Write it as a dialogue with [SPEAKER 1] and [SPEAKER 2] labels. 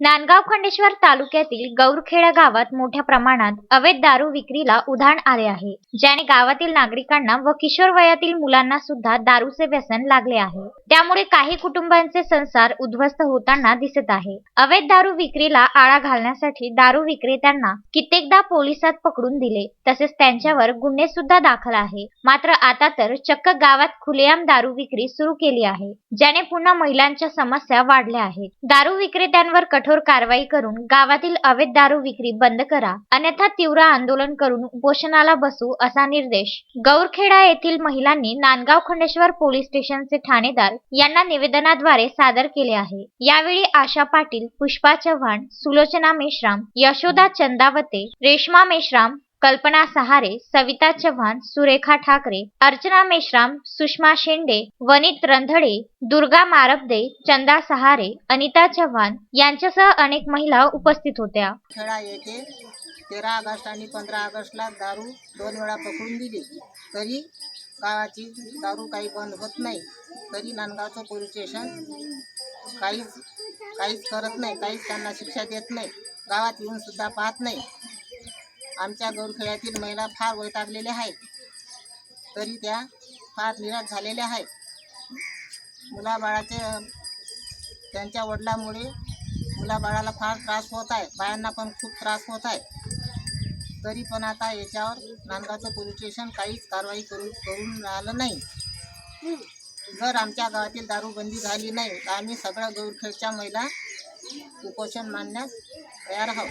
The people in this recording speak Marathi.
[SPEAKER 1] नांदगाव खंडेश्वर तालुक्यातील गौरखेडा गावात मोठ्या प्रमाणात अवैध दारू विक्रीला उधाण आले आहे ज्याने गावातील नागरिकांना व किशोर वयातील मुलांना सुद्धा दारूचे व्यसन लागले आहे. त्यामुळे काही कुटुंबांचे संसार उद्ध्वस्त होताना दिसत आहे. अवैध दारू विक्रीला आळा घालण्यासाठी दारू विक्रेत्यांना कित्येकदा पोलिसात पकडून दिले तसेच त्यांच्यावर गुन्हे सुद्धा दाखल आहे. मात्र आता तर चक्क गावात खुलेआम दारू विक्री सुरू केली आहे ज्याने पुन्हा महिलांच्या समस्या वाढल्या आहेत. दारू विक्रेत्यांवर कठोर कारवाई करून गावातील अवैध दारू विक्री बंद करा. अन्यथा तीव्र आंदोलन करून उपोषणाला बसू असा निर्देश. गौरखेडा येथील महिलांनी नांदगाव खंडेश्वर पोलीस स्टेशनचे ठाणेदार यांना निवेदनाद्वारे सादर केले आहे. यावेळी आशा पाटील पुष्पा चव्हाण सुलोचना मेश्राम यशोदा चंदावते रेश्मा मेश्राम कल्पना सहारे सविता चव्हाण सुरेखा ठाकरे अर्चना मेश्राम सुषमा शेंडे वनित रंधडे दुर्गा मारबदे चंदा सहारे अनिता चव्हाण यांच्यासह अनेक महिला उपस्थित होत्या.
[SPEAKER 2] खेळा येथे तेरा ऑगस्ट आणि पंधरा ऑगस्टला दारू दोन वेळा पकडून दिली. तरी गावाची दारू काही बंद होत नाही. तरी नांदगावचं पोलीस स्टेशन काहीच काहीच करत नाही. काहीच त्यांना शिक्षा देत नाही. गावात येऊन सुद्धा पाहत नाही. आमच्या गौरखेड्यातील महिला फार वैतागलेल्या आहेत. तरी त्या फार निराश झालेल्या आहेत. मुलाबाळाचे त्यांच्या वडिलामुळे मुलाबाळाला फार त्रास होत आहे. बायांना पण खूप त्रास होत आहे. तरी पण आता याच्यावर नांदगावचं पोलीस स्टेशन काहीच कारवाई करू करून राहिलं नाही. जर आमच्या गावातील दारूबंदी झाली नाही. तर आम्ही सगळ्या गौरखेडच्या महिला उपोषण मानण्यास तयार आहोत.